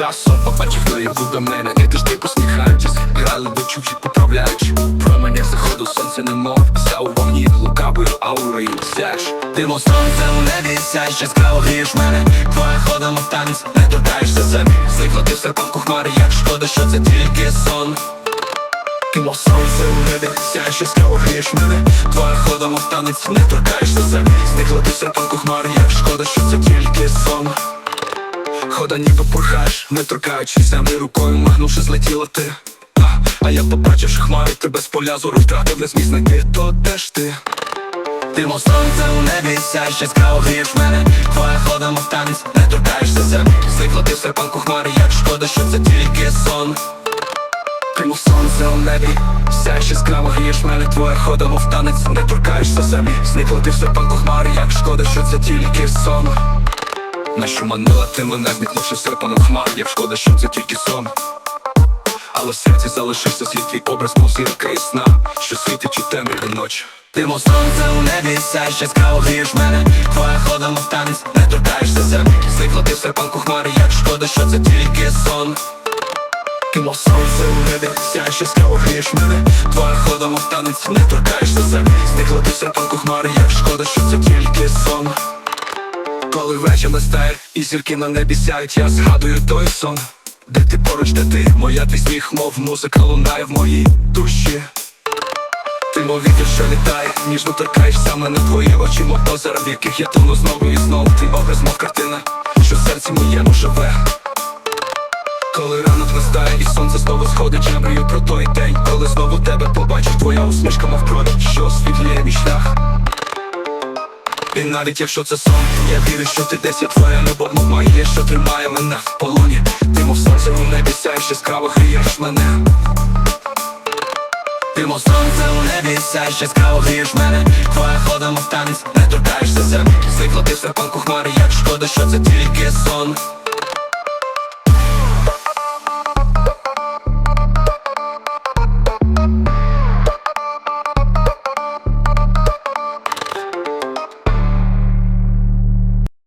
Разом побачив наяву до мене. І ти посміхаючись Грали до чужі поправляючи. Про мене заходу сонце немов За у вогні лукавою аурою. Сяж Димо сонце у небі сяж Яскраво грієш мене. Твоя хода мов танець Не торкаєшся землі. Звикла ти в серпанку хмари Як шкода, що це тільки сон. Кимо сонце у небі, сяєш яскраво грієш мене. Твоя хода мов танець, не торкаєшся землі. Зникла ти в серпанку хмари, як шкода, що це тільки сон Хода ніби порхаєш, не торкаючись землі рукою, махнувши, злетіла ти. А, я побачивши хмари, тебе з поля зору втратив, не зміг знайти, то де ж ти? Ти мов сонце у небі, сяєш яскраво грієш мене. Твоя хода мов танець, не торкаєшся. Землі Зникла ти в серпанку хмари, як шкода, що це тільки сон. Ти мов сонце у небі, сяєш яскраво грієш мене. Твоя хода, мов танець, не торкаєшся. Землі Зникла ти в серпанку хмари, як шкода, що це тільки сон Нащо манила ти мене, зникнувши серпанок хмар, як шкода, що це тільки сон. Але в серці залишився свій твій образ, мов зірка і сна. Що світить у темряві ночі Ти мов сонце у небі, сяєш яскраво грієш мене. Твоя хода, мов танець, не торкаєшся землі Зникла ти в серпанку хмари, як шкода, що це тільки сон. Кимо сонце у небі, сяєш яскраво грієш мене. Твоя хода, мов танець, не торкаєшся землі Зникла ти в серпанку хмари, як шкода, що це тільки сон Коли вечір настає і зірки на небі сяють, я згадую той сон. Де ти поруч, де ти, моя твій сміх, мов музика лунає в моїй душі. Ти мов вітер, що літає, ніжно торкаєшся мене твої очі, мов озера, в яких я тону знову і знову. Ти образ, мов картина, що в серці моєму живе. Коли ранок настає і сонце знову сходить, я мрію про той день, коли знову тебе побачив, твоя усмішка, мов крові, що освітлює мій шлях. І навіть якщо це сон, я вірю, що ти десь я твоя любов, магія, що тримає мене в полоні. Ти мов сонце у небі сяєш яскраво грієш мене. Ти мов сонце у небі сяєш яскраво грієш мене Твоя хода, мов танець, не торкаєшся землі Зникла ти в серпанку хмари, як шкода, що це тільки сон